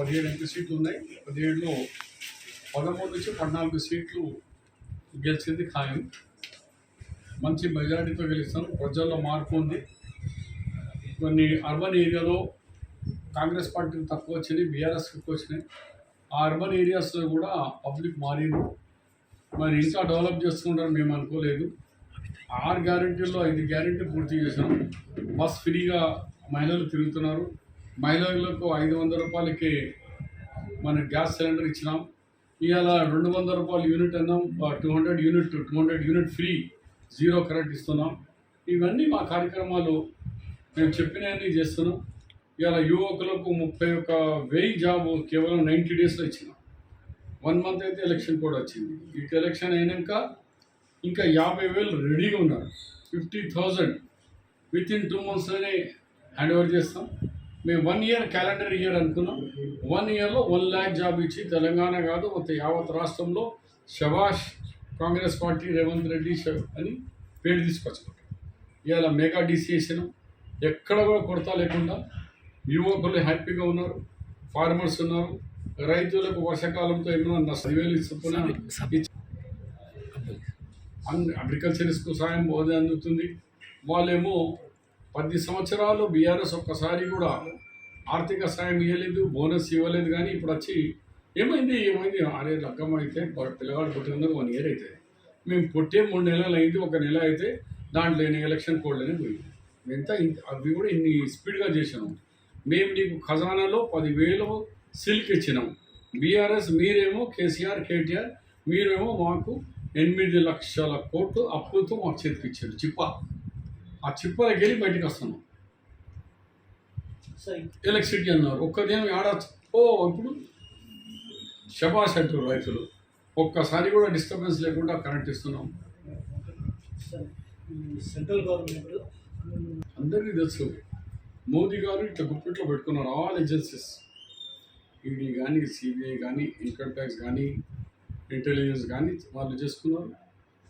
పదిహేడు ఎంపీ సీట్లు ఉన్నాయి? పదిహేడులో పదమూడు నుంచి పద్నాలుగు సీట్లు గెలిచింది ఖాయం. మంచి మెజారిటీతో గెలుస్తాం ప్రజల్లో మార్పు ఉంది. కొన్ని అర్బన్ ఏరియాలో కాంగ్రెస్ పార్టీకి తక్కువ వచ్చినాయి బీఆర్ఎస్కి ఎక్కువ వచ్చినాయి. ఆ అర్బన్ ఏరియాస్లో కూడా పబ్లిక్ మారింది. మరి ఇంకా డెవలప్ చేసుకుంటారని మేము అనుకోలేదు. ఆరు గ్యారెంటీల్లో ఐదు గ్యారెంటీ పూర్తి చేసాం బస్ ఫ్రీగా మహిళలు తిరుగుతున్నారు. మహిళలకు ఐదు వందల రూపాయలకి మన గ్యాస్ సిలిండర్ ఇచ్చినాం. ఇవాళ రెండు వందల రూపాయలు యూనిట్ అన్నాం. Two hundred unit two hundred unit free zero current ఇస్తున్నాం. ఇవన్నీ మా కార్యక్రమాలు. మేము చెప్పినవన్నీ చేస్తున్నాం. ఇవాళ యువకులకు ముప్పై ఒక వెయ్యి జాబ్ కేవలం నైంటీ డేస్లో ఇచ్చినాం. వన్ మంత్ అయితే ఎలక్షన్ కూడా వచ్చింది. ఈ ఎలక్షన్ అయినాక ఇంకా యాభై వేలు రెడీగా ఉన్నారు. Fifty thousand with in two మంత్స్లోనే hand over చేస్తాం. మేము వన్ ఇయర్ క్యాలెండర్ ఇయర్ అనుకున్నాం. వన్ ఇయర్లో వన్ ల్యాక్ జాబ్ ఇచ్చి తెలంగాణ కాదు యావత్ రాష్ట్రంలో శబాష్ కాంగ్రెస్ పార్టీ రేవంత్ రెడ్డి అని పేరు తీసుకొచ్చుకుంటాం. ఇవాళ మెగా డిసియేషన్ ఎక్కడ కూడా కొరత లేకుండా యువకులు హ్యాపీగా ఉన్నారు ఫార్మర్స్ ఉన్నారు రైతులకు వర్షాకాలంతో ఏమైనా నష్టం వేలు ఇస్తున్నా అగ్రికల్చర్స్కు సాయం బోధ అందుతుంది. వాళ్ళేమో పది సంవత్సరాలు బీఆర్ఎస్ ఒక్కసారి కూడా ఆర్థిక సాయం ఇవ్వలేదు బోనస్ ఇవ్వలేదు కానీ ఇప్పుడు వచ్చి ఏమైంది ఏమైంది? అరే రకం అయితే పిల్లగాడు పుట్టినందుకు వన్ ఇయర్ అయితే. మేము పుట్టే మూడు నెలలు అయింది ఒక నెల అయితే దాంట్లో ఎలక్షన్ కోడ్లోనే పోయింది. ఎంత అవి కూడా ఇన్ని స్పీడ్గా చేసినాం. మేము నీకు ఖజానాలో పదివేలు సిల్క్ ఇచ్చినాం. బీఆర్ఎస్ మీరేమో కేసీఆర్ కేటీఆర్ మీరేమో మాకు ఎనిమిది లక్షల కోట్లు అప్పులతో మాకు చేతికి ఇచ్చారు. చిప్ప ఆ చిప్పలకి వెళ్ళి బయటకు వస్తున్నాం సార్. ఎలక్ట్రిసిటీ అన్నారు. ఒక్కదేమో ఆడ ఓ ఇప్పుడు శబాష్ అంటారు రైతులు. ఒక్కసారి కూడా డిస్టర్బెన్స్ లేకుండా కరెంట్ ఇస్తున్నాం. సెంట్రల్ గవర్నమెంట్ అందరికీ తెలుసు. మోదీ గారు ఇట్లా గుప్పిట్లో పెట్టుకున్నారు. All agencies. ఈడీ కానీ సిబిఐ కానీ ఇన్కమ్ ట్యాక్స్ కానీ ఇంటెలిజెన్స్ కానీ వాళ్ళు చేసుకున్నారు.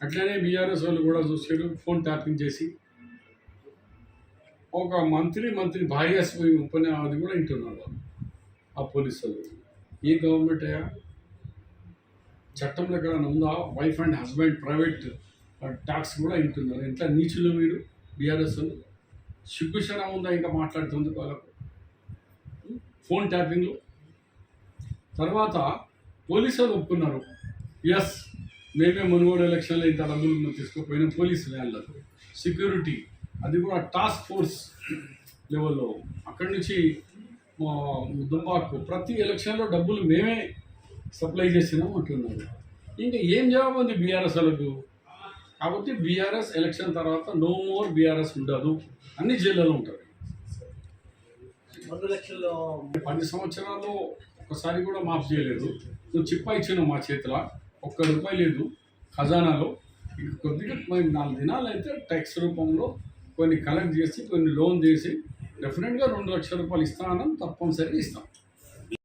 అట్లనే బీఆర్ఎస్ వాళ్ళు కూడా చూసారు. ఫోన్ ట్యాపింగ్ చేసి ఒక మంత్రి మంత్రి భార్య ఉపన్యా అది కూడా వింటున్నారు ఆ పోలీసులు. వాళ్ళు గవర్నమెంట్ చట్టంలో ఎక్కడైనా ఉందా? Wife and husband private tax కూడా వింటున్నారు. ఎంత నీచులు మీరు బీఆర్ఎస్ సిగ్గుశనం ఉందా ఇంకా మాట్లాడుతుంది వాళ్ళకు? ఫోన్ ట్యాపింగ్లో? తర్వాత పోలీసులు ఒప్పుకున్నారు. ఎస్ మేమే మునుగోడు ఎలక్షన్లో ఇంత డబ్బులు మనం తీసుకుపోయిన పోలీసు సెక్యూరిటీ. అది కూడా టాస్క్ ఫోర్స్ లెవెల్లో. అక్కడి నుంచి ఆ, దుబ్బాకు ప్రతి ఎలక్షన్లో డబ్బులు మేమే సప్లై చేసినాం అంటున్నారు. ఇంకా ఏం జవాబు ఉంది బీఆర్ఎస్ వాళ్ళకు? కాబట్టి బీఆర్ఎస్ ఎలక్షన్ తర్వాత నో మోర్ బీఆర్ఎస్ ఉండదు. అన్ని జిల్లాలో ఉంటారు. పది సంవత్సరాల్లో ఒకసారి కూడా మాఫ్ చేయలేదు. నువ్వు చిప్ప ఇచ్చిన మా చేతిలో. ఒక్క రూపాయి లేదు. ఖజానాలో. ఇక కొద్దిగా నాలుగు దినాలు అయితే ట్యాక్స్ రూపంలో కొన్ని కలెక్ట్ చేసి కొన్ని లోన్ చేసి డెఫినెట్గా రెండు లక్షల రూపాయలు ఇస్తానని తప్పనిసరిగా ఇస్తాం.